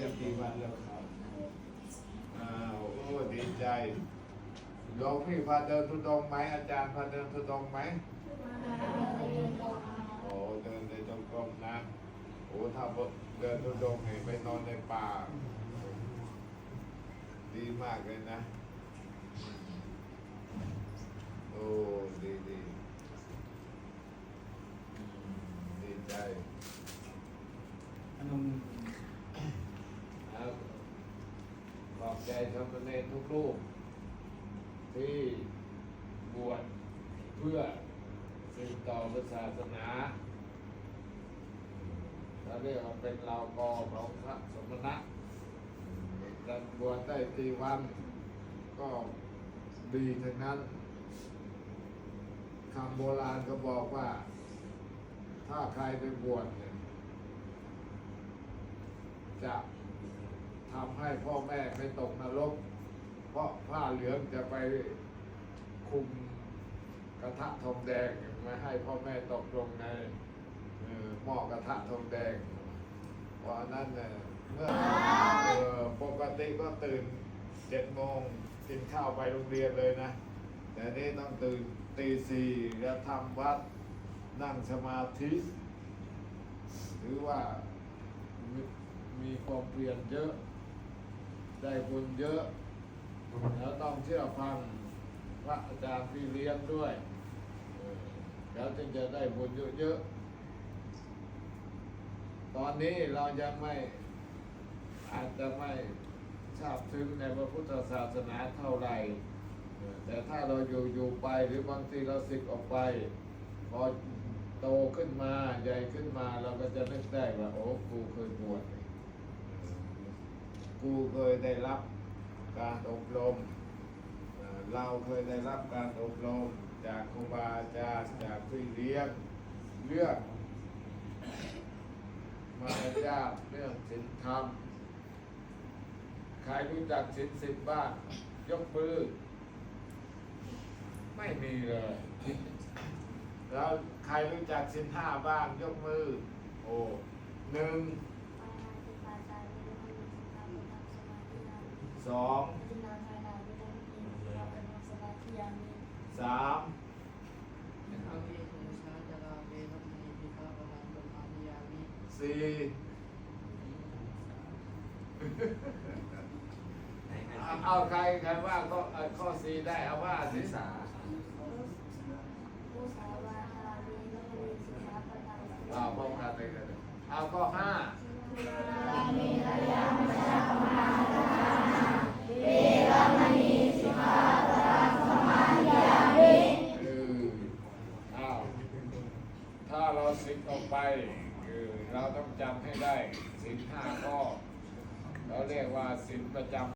ดแล้วครับอ้าวโอ้ดีใจหลวงพี่พาเดินทุดงไหมอาจารย์พาเดินทุดงไหมโอ้เดินในจงกรมนะโอ้ถ้าเดินทุดงค์นี่ไปนอนในป่า ดีมากเลยนะ โอ้ดีดีดีใจ อันนั้น ครับข อบใจสามเณรทุกรูป ที่บวชเพื่อสืบต่อศาสนาเราเรียกว่าเป็นเรากอของพระสมณะแต่บวชได้ตีวัน ก็ดีทั้งนั้นคำโบราณก็บอกว่า ถ้าใครไปบวชเนี่ยจะ ทำให้พ่อแม่ไม่ตกนรก เพราะผ้าเหลืองจะไปคุมกระทะทองแดงไม่ให้พ่อแม่ตกลงในหม้อกระทะทองแดงเพราะนั้นเนี่ยเมื่อปกติก็ตื่นเจ็ดโมงกินข้าวไปโรงเรียนเลยนะ แต่นี่ต้องตื่นตีสี่แล้วทำวัดนั่งสมาธิหรือว่ามีความเปลี่ยนเยอะ ได้บุญเยอะ แล้วต้องเชื่อฟังพระอาจารย์พี่เลี้ยงด้วยแล้วจึงจะได้บุญเยอะๆตอนนี้เรายังไม่อาจจะไม่ทราบถึงในพระพุทธศาสนาเท่าไหร่แต่ถ้าเราอยู่อยู่ไปหรือบางทีเราสึกออกไป พอโตขึ้นมาใหญ่ขึ้นมาเราก็จะนึกได้ว่าโอ้กูเคยบวช กูเคยได้รับการอบรม เราเคยได้รับการอบรมจากครูบาอาจารย์จากพี่เลี้ยงเรื่องมารยาทเรื่องศีลธรรม ใครรู้จักศีลสิบบ้างยกมือไม่มีเลย แล้วใครรู้จักสินห้าบ้างยกมือ โอ้หนึ่ง สองสามอาเวโสชาจาราเวรมณีพิฆาปนังปมานิยามิสี่เอาเอาใครใครว่าก็เอ่อข้อสี่ได้เอาว่าสิสาเอาพร้อมกันเลยกันเลยเอาข้อห้า คือเราต้องจำให้ได้สินห้าข้อเราเรียกว่าสินประจำ